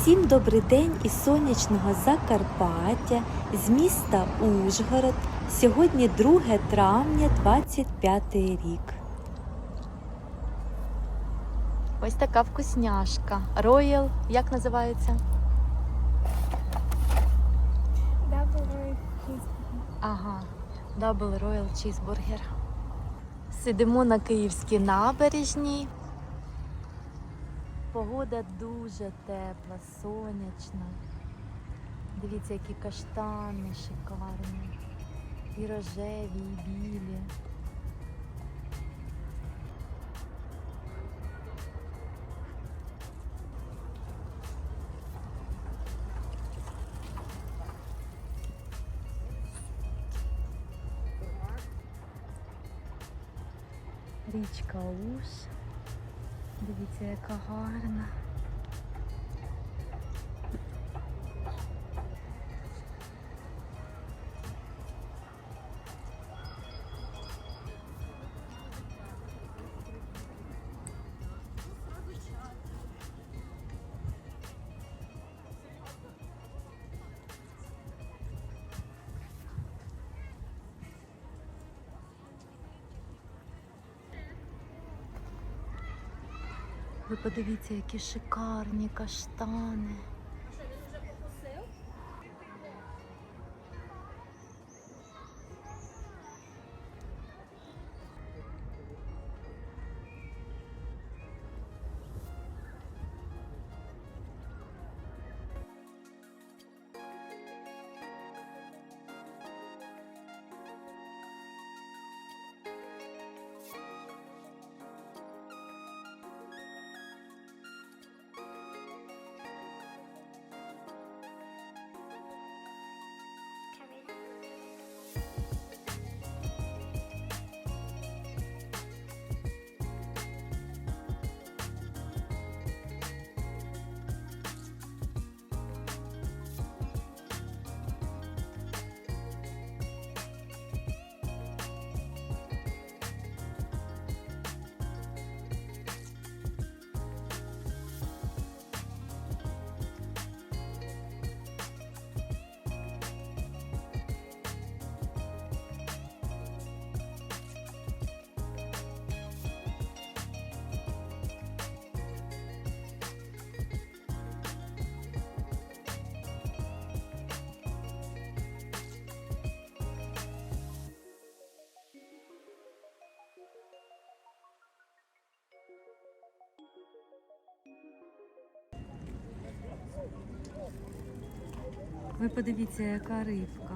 Всім добрий день із сонячного Закарпаття, з міста Ужгород. Сьогодні 2 травня, 25 рік. Ось така вкусняшка. Роял, як називається? Double Ага, Double Royal Cheeseburger. Сидимо на Київській набережній. Погода дуже тепла, сонячна. Дивіться, які каштани шикарні. І рожеві, і білі. Річка Уж. Дивіться, яка гарна. Подивіться, які шикарні каштани. Ви подивіться, яка рибка.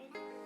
Amen.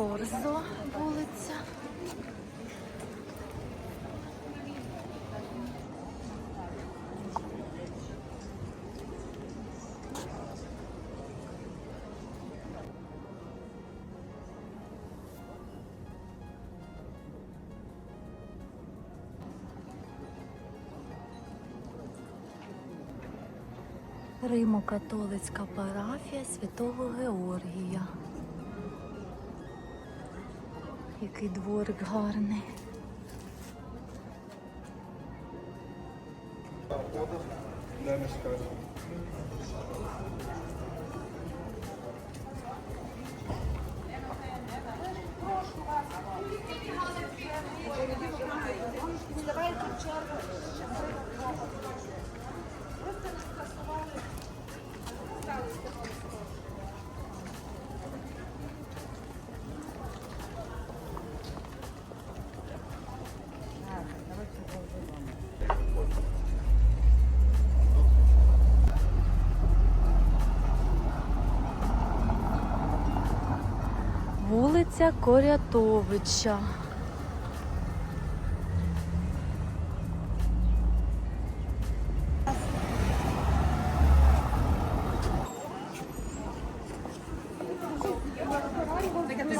Корзо вулиця. Римо-католицька парафія Святого Георгія. Який дворик гарний. Вулиця Корятовича.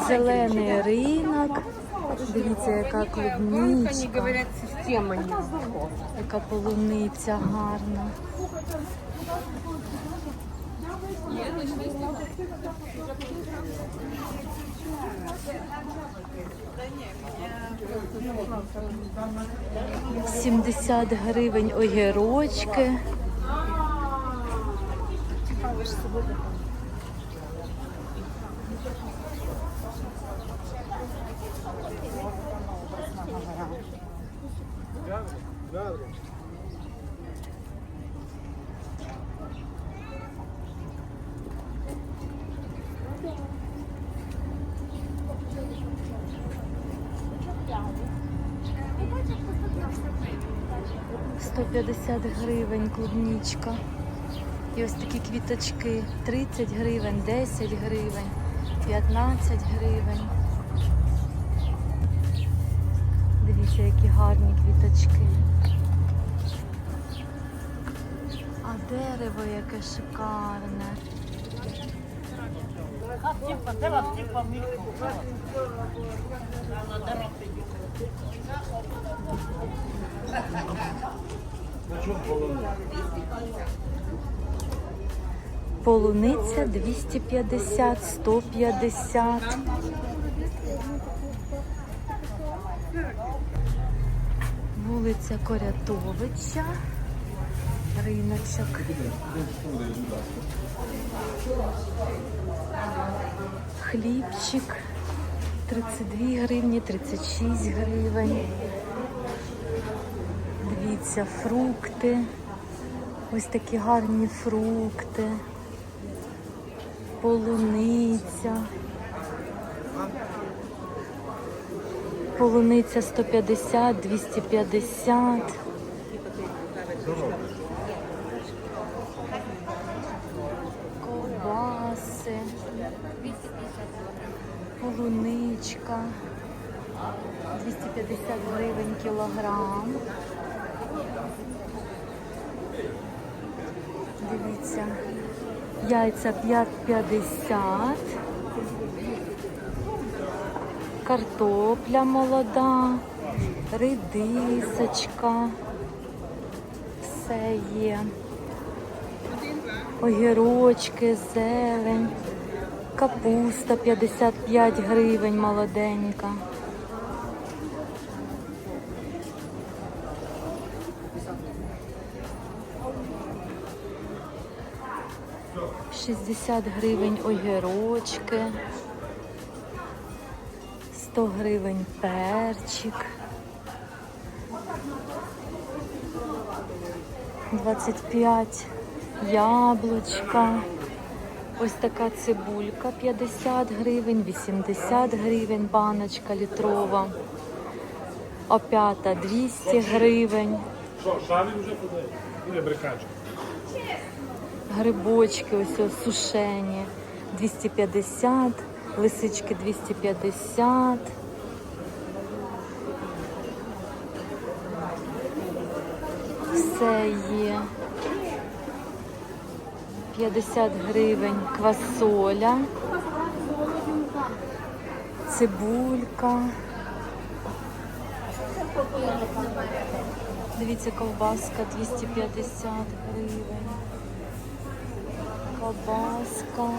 Зелений ринок. Дивіться, яка клубничка, яка полуниця гарна. Сімдесят гривень огірочки. Гривень клубничка. І ось такі квіточки. 30 гривень, 10 гривень, 15 гривень. Дивіться, які гарні квіточки. А дерево яке шикарне. Полуниця 250, 150. Вулиця Корятовича. Риночок. Хлібчик 32 гривні, 36 гривень. Дивіться, фрукти. Ось такі гарні фрукти. Полуниця. Полуниця 150, 250. Ковбаси. Полуничка. 250 гривень кілограм. Дивіться. Яйця 5,50. Картопля молода, редисочка. Все є. Огірочки, зелень, капуста 55 гривень молоденька. Шістдесят гривень огірочки, 100 гривень перчик, 25 яблучка. Ось така цибулька 50 гривень, 80 гривень, баночка літрова. Опята 200 гривень. Що, шарі вже подає? Буде брикачка. Грибочки ось сушені 250, лисички 250. Все є. 50 гривень квасоля, цибулька. Дивіться, ковбаска 250 гривень. Кобаска.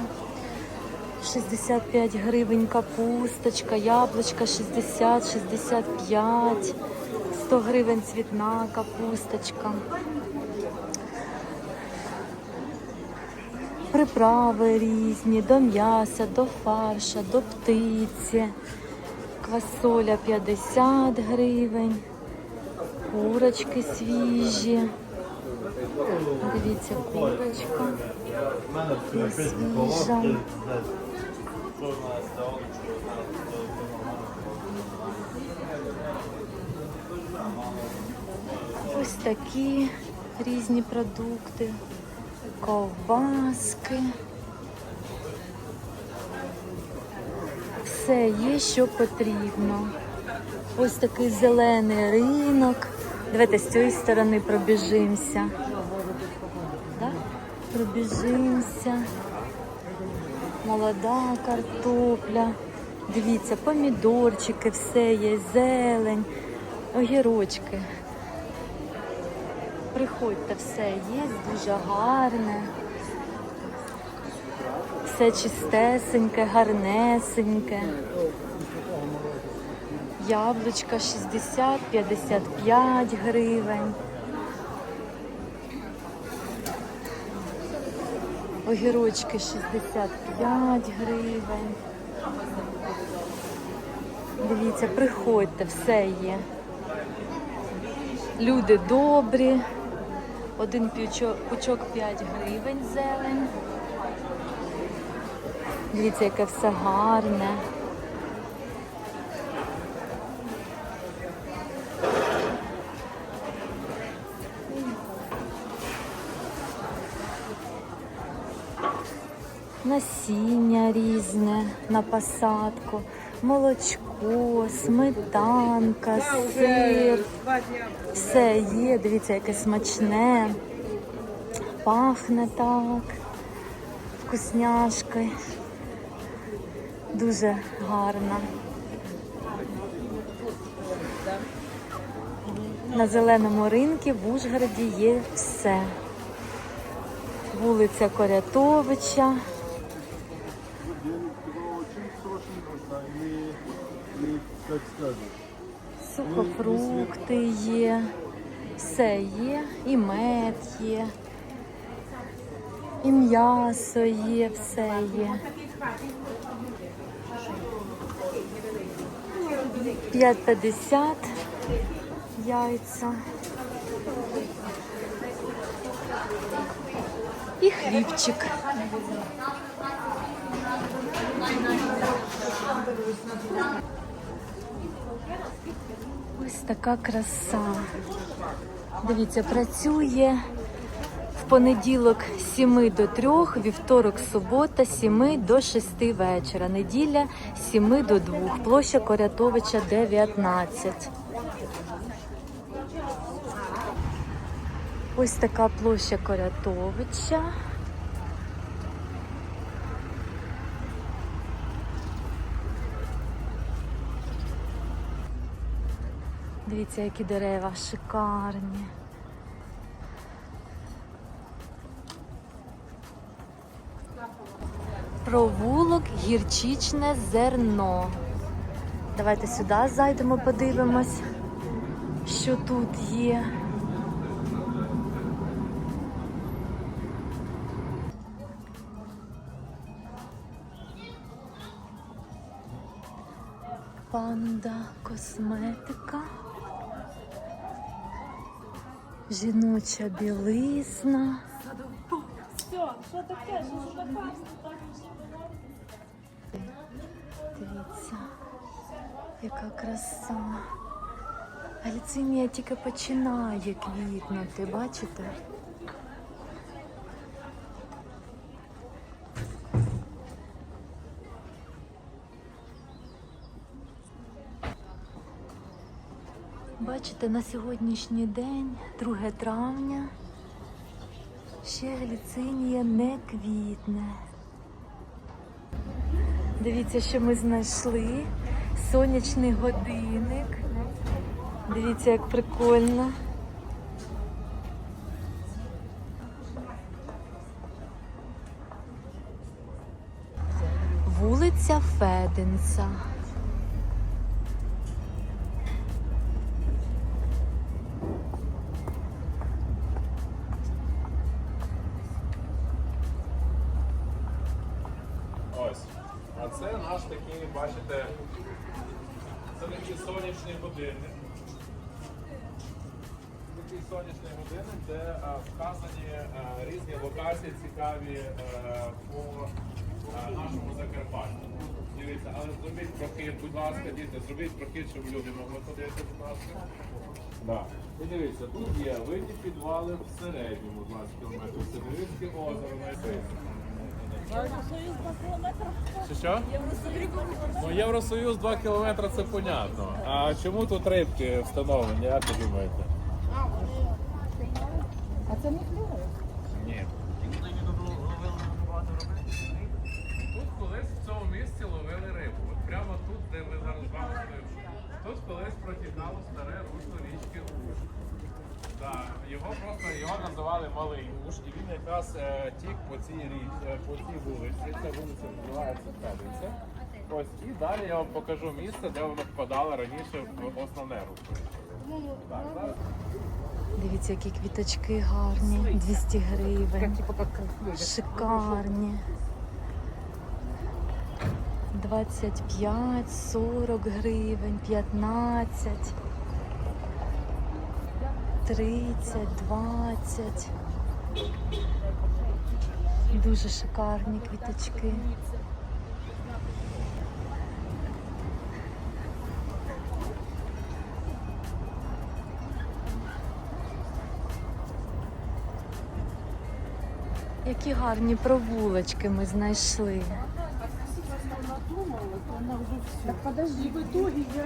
65 гривень капусточка, яблучка 60, 65, 100 гривень цвітна капусточка. Приправи різні, до м'яса, до фарша, до птиці. Квасоля 50 гривень, курочки свіжі. Дивіться, курочка. Свіжа. Ось такі різні продукти, ковбаски. Все є, що потрібно. Ось такий зелений ринок. Давайте з цієї сторони пробіжимося. Пробіжимося. Молода картопля. Дивіться, помідорчики, все є, зелень, огірочки. Приходьте, все є, дуже гарне. Все чистесеньке, гарнесеньке. Яблучка 60-55 гривень. Огірочки 65 гривень. Дивіться, приходьте, все є. Люди добрі. Один пучок, пучок 5 гривень зелень. Дивіться, яке все гарне. Насіння різне на посадку, молочко, сметанка, сир. Все є, дивіться, яке смачне. Пахне так. Вкусняшки. Дуже гарна. На зеленому ринку в Ужгороді є все. Вулиця Корятовича. Сухофрукти є, все є, і мед є, і м'ясо є, все є. 5,50 яйця. І хлібчик. Ось така краса. Дивіться, працює в понеділок з 7 до 3, вівторок, субота, з 7 до 6 вечора. Неділя з 7 до 2. Площа Корятовича 19. Ось така площа Корятовича. Дивіться, які дерева шикарні. Провулок гірчичне зерно. Давайте сюди зайдемо, подивимось, що тут є. Панда косметика. Жіноча білизна. Дивіться, яка краса. Галіцинія тільки починає квітнути, бачите? Бачите, на сьогоднішній день, 2 травня, ще гліцинія не квітне. Дивіться, що ми знайшли. Сонячний годинник. Дивіться, як прикольно. Вулиця Феденца. Годинник. Такий сонячний годинник, де е, вказані е, різні локації цікаві е, по нашому Закарпаттю. Дивіться, але зробіть прохід, будь ласка, діти, зробіть прохід, щоб люди могли ходити, будь ласка. Да. І дивіться, тут є винні підвали в середньому 20 км, Сибирське озеро найближче. Що що? Ну, Євросоюз 2 кілометри це понятно. А чому тут рибки встановлені, як ви думаєте? А це не клює? Ні. Тут колись в цьому місці ловили рибу. От прямо тут, де ви зараз з вами стоїмо. Тут колись протікало старе русло річки Уж. Так, його просто його називали Малий Уж, і він якраз е, тік по цій річ, е, по цій вулиці. Ця вулиця називається Федиця. Ось і далі я вам покажу місце, де воно впадало раніше в основне русло. Так, зараз Дивіться, які квіточки гарні. 200 гривень. Шикарні. 25, 40 гривень, 15, 30, 20. Дуже шикарні квіточки. Які гарні провулочки ми знайшли. Так подожди, в итоге я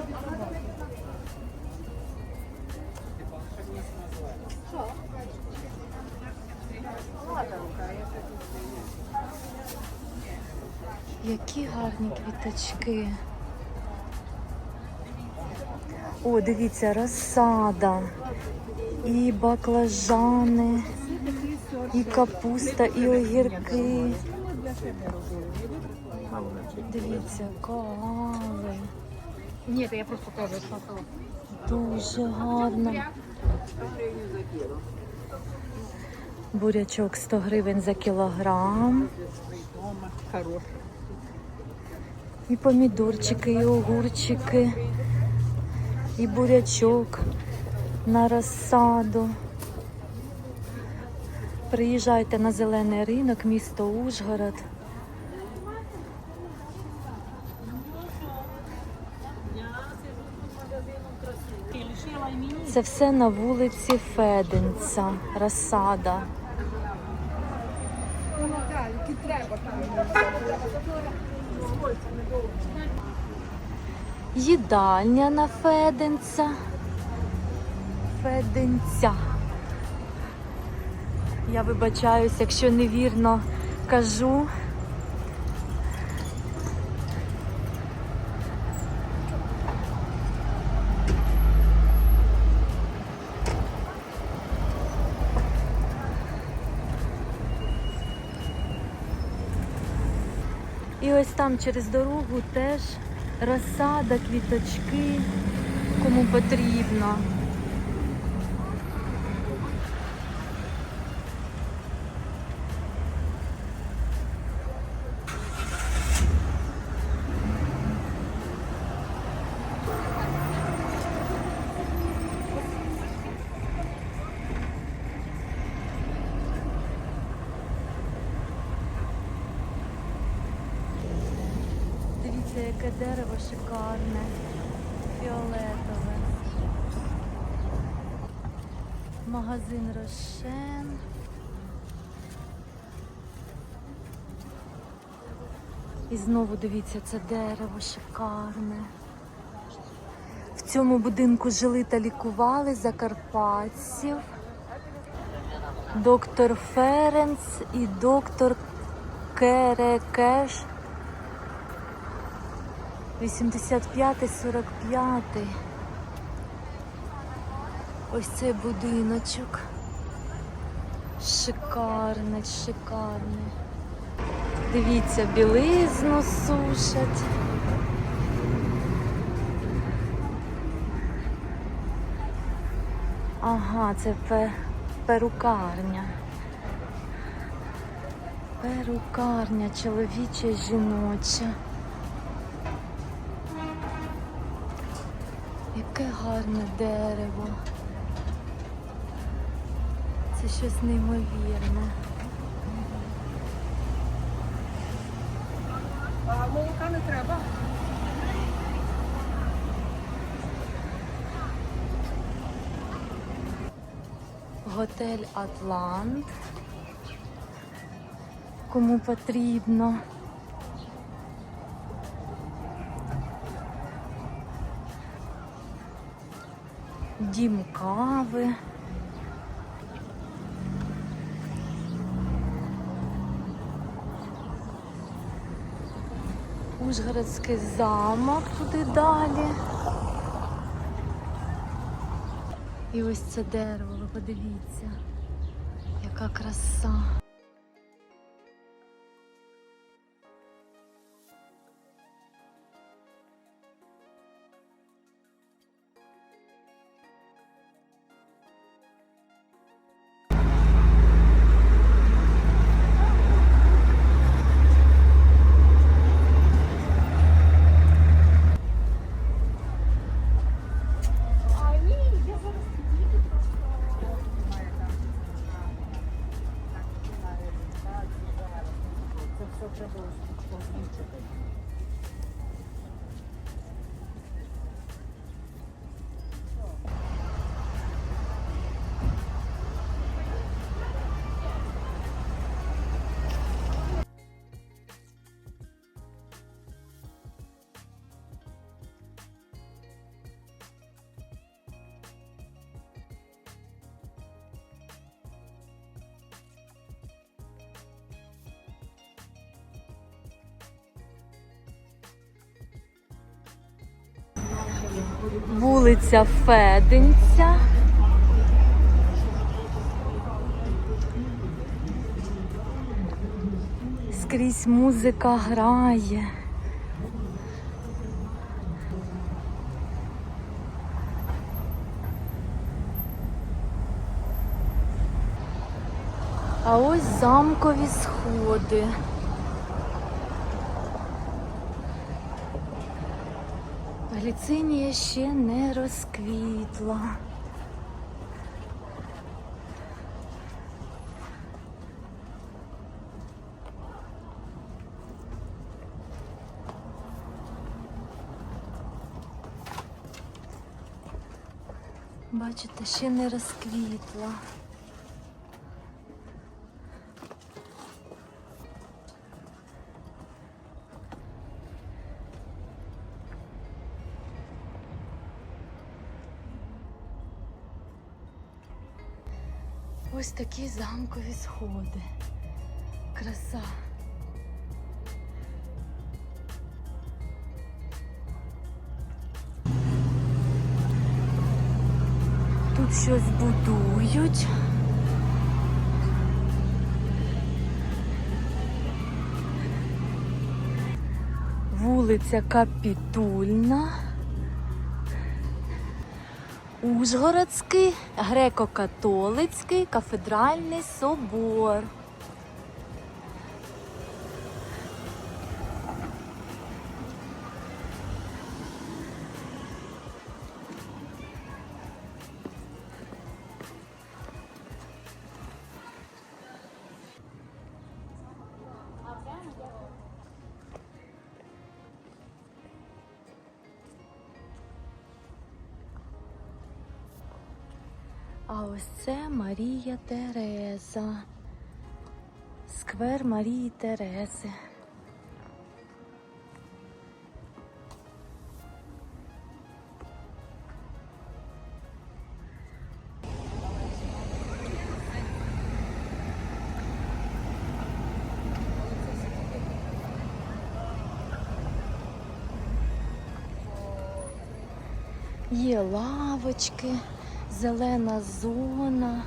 Які гарні квіточки. О, дивіться, розсада. І баклажани, і капуста, і огірки. Дивіться, кали. Нет, я просто тоже шла. Дуже гарно. Бурячок 100 гривень за кілограм. Хороший. І помідорчики, і огурчики, і бурячок на розсаду. Приїжджайте на зелений ринок, місто Ужгород. Це все на вулиці Феденца, розсада. Треба. Їдальня на Феденця. Феденця. Я вибачаюсь, якщо невірно кажу. І ось там через дорогу теж розсада, квіточки, кому потрібно. Дивіться, яке дерево шикарне, фіолетове. Магазин Рошен. І знову дивіться, це дерево шикарне. В цьому будинку жили та лікували закарпатців. Доктор Ференц і доктор Керекеш. 85-45. Ось цей будиночок. Шикарний, шикарний. Дивіться, білизну сушать. Ага, це перукарня. Перукарня, чоловіча жіноча. Яке гарне дерево. Це щось неймовірне. А молока не треба. Готель Атлант. Кому потрібно. Дім кави. Ужгородський замок туди далі. І ось це дерево, ви подивіться, яка краса. Вулиця Феденця. Скрізь музика грає. А ось замкові сходи. Гліцинія ще не розквітла. Бачите, ще не розквітла. Такі замкові сходи. Краса. Тут щось будують. Вулиця Капітульна. Ужгородський греко-католицький кафедральний собор. Тереза. Сквер Марії Терези. Є лавочки, зелена зона,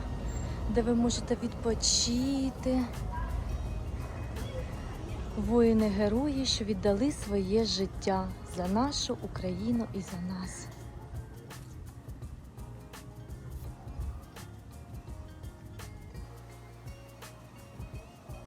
де ви можете відпочити. воїни-герої, що віддали своє життя за нашу Україну і за нас.